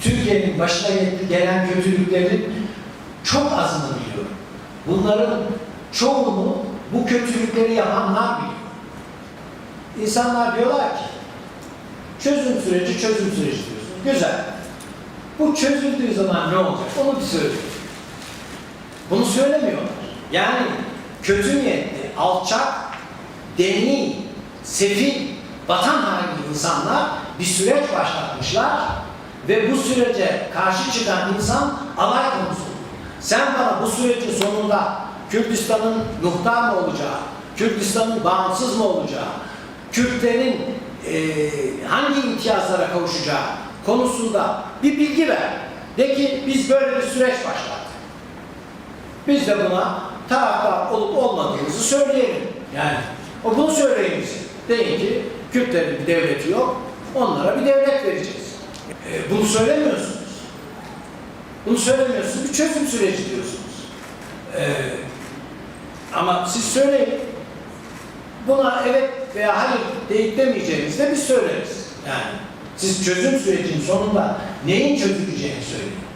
Türkiye'nin başına gelen kötülüklerin çok azını biliyor. Bunların çoğunu bu kötülükleri yapanlar biliyor. İnsanlar diyorlar ki çözüm süreci çözüm süreci diyorsun. Güzel. Bu çözüldüğü zaman ne olacak? Onu bir söyle. Bunu söylemiyorlar. Yani kötü niyetli, alçak, deni, sefil, vatan haini insanlar bir süreç başlatmışlar ve bu sürece karşı çıkan insan alay konusu. Sen bana bu sürecin sonunda Kürdistan'ın muhtar mı olacağı, Kürdistan'ın bağımsız mı olacağı, Kürtlerin eee, hangi imtiyazlara kavuşacağı konusunda bir bilgi ver. De ki biz böyle bir süreç başlattık. Biz de buna taraftar olup olmadığımızı söyleyelim. Yani o bunu söyleyin bize. Deyin ki Kürtlerin bir devleti yok, onlara bir devlet. E, bunu söylemiyorsunuz. Bunu söylemiyorsunuz, bir çözüm süreci diyorsunuz. E, ama siz söyleyin. Buna evet veya hayır deyip demeyeceğinizde biz söyleriz. Yani siz çözüm sürecinin sonunda neyin çözüleceğini söyleyin.